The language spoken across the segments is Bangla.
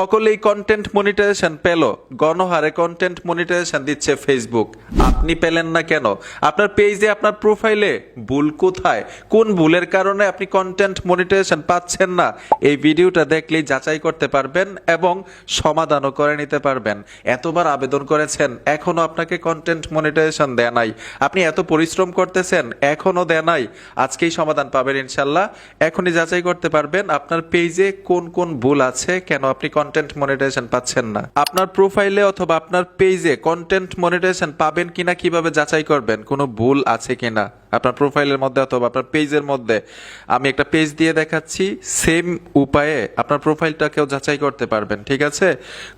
সকলেই কন্টেন্ট মনিটাইজেশন পেল। গণহারে কন্টেন্ট মনিটাইজেশন দিচ্ছে ফেসবুক আপনি পেলেন না কেন? আপনার পেজে আপনার প্রোফাইলে ভুল কোথায়? কোন ভুলের কারণে আপনি কন্টেন্ট মনিটাইজেশন পাচ্ছেন না? এই ভিডিওটা দেখলেই যাচাই করতে পারবেন এবং সমাধানও করে নিতে পারবেন। এতবার আবেদন করেছেন এখনও আপনাকে কন্টেন্ট মনিটাইজেশন দেয় নাই। আপনি এত পরিশ্রম করতেছেন এখনও দেয় নাই। আজকেই সমাধান পাবেন ইনশাল্লাহ। এখনই যাচাই করতে পারবেন আপনার পেজে কোন কোন ভুল আছে, কেন আপনি কন্টেন্ট মনিটাইজেশন পাচ্ছেন না। আপনার প্রোফাইলে অথবা আপনার পেজে কন্টেন্ট মনিটাইজেশন পাবেন কিনা, কীভাবে যাচাই করবেন, কোনো ভুল আছে কিনা? আপনার প্রোফাইলের মধ্যে অথবা আপনার পেজের মধ্যে আমি একটা পেজ দিয়ে দেখাচ্ছি সেম উপায়ে আপনার প্রোফাইলটাকেও যাচাই করতে পারবেন, ঠিক আছে?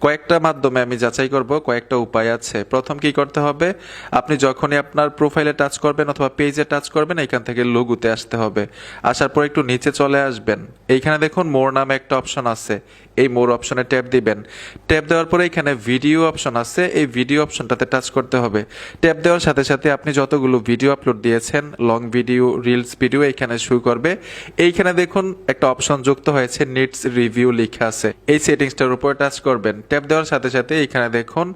কয়েকটা মাধ্যমে আমি যাচাই করব, কয়েকটা উপায় আছে। প্রথম কি করতে হবে, আপনি যখনই আপনার প্রোফাইলে টাচ করবেন অথবা পেজে টাচ করবেন, এখান থেকে লঘুতে আসতে হবে। আসার পর একটু নিচে চলে আসবেন। এইখানে দেখুন মোর নামে একটা অপশন আছে। এই মোর অপশনে ট্যাপ দিবেন। ট্যাপ দেওয়ার পরে এখানে ভিডিও অপশন আছে। এই ভিডিও অপশনটাতে টাচ করতে হবে। ট্যাপ দেওয়ার সাথে সাথে আপনি যতগুলো ভিডিও আপলোড দিয়েছেন লং ভিডিও রিলস ভিডিও এখানে শুরু করবে। এইখানে দেখুন, একটা অপশন যুক্ত হয়েছে নিটস রিভিউ লেখা আছে। এই সেটিংসটার উপর টাচ করবেন। ট্যাপ দেওয়ার সাথে সাথে এখানে দেখুন,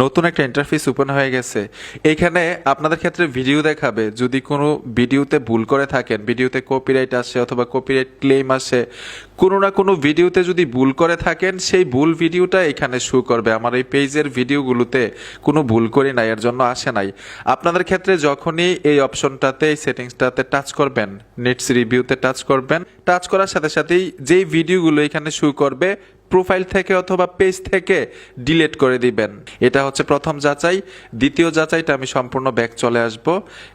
নতুন একটা ইন্টারফেস ওপেন হয়ে গেছে। এখানে আপনাদের ক্ষেত্রে ভিডিও দেখাবে। যদি কোনো ভিডিওতে ভুল করে থাকেন ভিডিওতে কপিরাইট আসে অথবা কপিরাইট ক্লেম আসে, কোনো না কোনো ভিডিওতে যদি ভুল করে থাকেন, সেই ভুল ভিডিওটা এখানে শো করবে। আমার এই পেজের ভিডিওগুলোতে কোনো ভুল করি নাই, এর জন্য আসে নাই। আপনাদের ক্ষেত্রে যখনই এই অপশনটাতে এই সেটিংসটাতে টাচ করবেন নেটস রিভিউতে টাচ করবেন। টাচ করার সাথে সাথেই যেই ভিডিওগুলো এখানে শু করবে প্রোফাইল থেকে অথবা পেজ থেকে ডিলিট করে দিবেন। এটা হচ্ছে প্রথম যাচাই। দ্বিতীয় যাচাইটা আমি সম্পূর্ণ ব্যাক চলে আসব।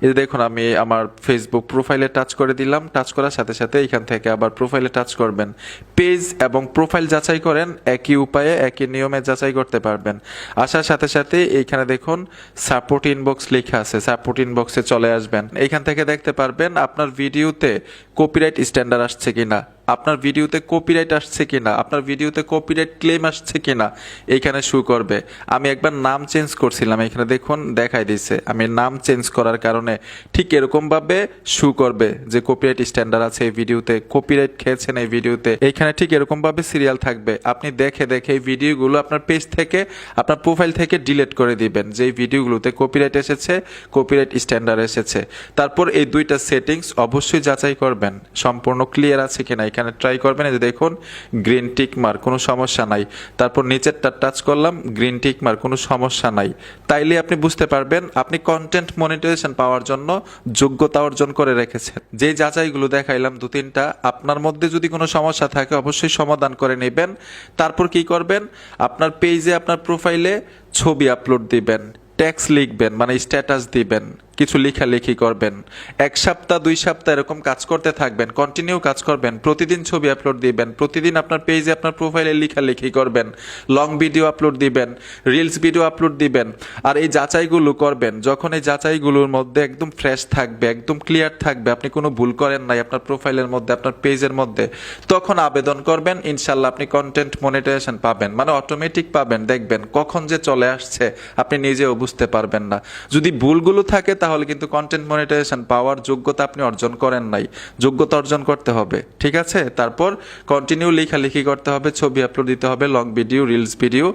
এই দেখুন, আমি আমার ফেসবুক প্রোফাইলে টাচ করে দিলাম। টাচ করার সাথে সাথে এখান থেকে আবার প্রোফাইলে টাচ করবেন। পেজ এবং প্রোফাইল যাচাই করেন, একই উপায়ে, একই নিয়মে যাচাই করতে পারবেন। আসার সাথে সাথে এইখানে দেখুন সাপোর্ট ইনবক্স লেখা আছে। সাপোর্ট ইনবক্সে চলে আসবেন। এইখান থেকে দেখতে পারবেন আপনার ভিডিওতে কপিরাইট স্ট্যান্ডার্ড আসছে কিনা। আপনার ভিডিওতে কপিরাইট আসছে কিনা। আপনার ভিডিওতে কপিরাইট ক্লেম আসছে কিনা, এইখানে শু করবে। আমি একবার নাম চেঞ্জ করছিলাম এখানে দেখুন, দেখাই দিছে। আমি নাম চেঞ্জ করার কারণে ঠিক এরকমভাবে শু করবে যে কপিরাইট স্ট্যান্ডার্ড আছে এই ভিডিওতে কপিরাইট খেয়েছেন এই ভিডিওতে এইখানে ঠিক এরকমভাবে সিরিয়াল থাকবে। আপনি দেখে দেখে এই ভিডিওগুলো আপনার পেজ থেকে, আপনার প্রোফাইল থেকে ডিলিট করে দিবেন, যে ভিডিওগুলোতে কপিরাইট এসেছে কপিরাইট স্ট্যান্ডার্ড এসেছে। তারপর এই দুইটা সেটিংস অবশ্যই যাচাই করবেন। সম্পূর্ণ ক্লিয়ার আছে কিনা, এখানে ট্রাই করবেন, এই যে দেখুন গ্রিন টিক মার কোনো সমস্যা নাই। তারপর নিচেরটা টাচ করলাম গ্রিন টিক মার কোনো সমস্যা নাই। তাইলে আপনি বুঝতে পারবেন, আপনি কন্টেন্ট মনিটাইজেশন পাওয়ার জন্য যোগ্যতা অর্জন করে রেখেছেন। যে যাচাইগুলো দেখাইলাম দু, তিনটা, আপনার মধ্যে যদি কোনো সমস্যা থাকে, অবশ্যই সমাধান করে নেবেন। তারপর কি করবেন? আপনার পেজে আপনার প্রোফাইলে ছবি আপলোড দিবেন। ট্যাক্স লিখবেন মানে স্ট্যাটাস দিবেন, কিছু লেখালেখি করবেন। এক সপ্তাহ, দুই সপ্তাহ এরকম কাজ করতে থাকবেন কন্টিনিউ কাজ করবেন, প্রতিদিন ছবি আপলোড দিবেন, প্রতিদিন আপনার পেজে আপনার প্রোফাইলে লেখালেখি করবেন লং ভিডিও আপলোড দিবেন রিলস ভিডিও আপলোড দিবেন, আর এই যাচাইগুলো করবেন, যখন এই যাচাইগুলোর মধ্যে একদম ফ্রেশ থাকবে, একদম ক্লিয়ার থাকবে, আপনি কোনো ভুল করেন নাই আপনার প্রোফাইলের মধ্যে, আপনার পেজের মধ্যে, তখন আবেদন করবেন ইনশাল্লাহ আপনি কন্টেন্ট মনিটাইজেশন পাবেন মানে অটোমেটিক পাবেন, দেখবেন কখন যে চলে আসছে, আপনি নিজেও বুঝতে পারবেন না। যদি ভুলগুলো থাকে, তাহলে কিন্তু কন্টেন্ট মনিটাইজেশন পাওয়ার যোগ্যতা আপনি অর্জন করেন নাই। যোগ্যতা অর্জন করতে হবে, ঠিক আছে? তারপর কন্টিনিউ লেখালেখি করতে হবে, ছবি আপলোড দিতে হবে লং ভিডিও রিলস ভিডিও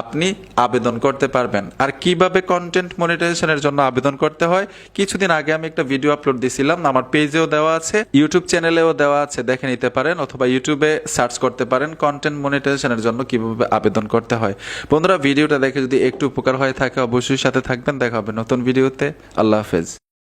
আপনি আবেদন করতে পারবেন। আর কীভাবে কন্টেন্ট মনিটাইজেশনের জন্য আবেদন করতে হয়? কিছুদিন আগে আমি একটা ভিডিও আপলোড দিছিলাম, আমার পেজেও দেওয়া আছে ইউটিউব চ্যানেলেও দেওয়া আছে, দেখে নিতে পারেন অথবা ইউটিউবে সার্চ করতে পারেন কন্টেন্ট মনিটাইজেশনের জন্য কীভাবে আবেদন করতে হয়। বন্ধুরা ভিডিওটা দেখে যদি একটু উপকার হয়ে থাকে, অবশ্যই সাথে থাকবেন দেখা হবে নতুন ভিডিওতে। আল্লাহ হাফেজ।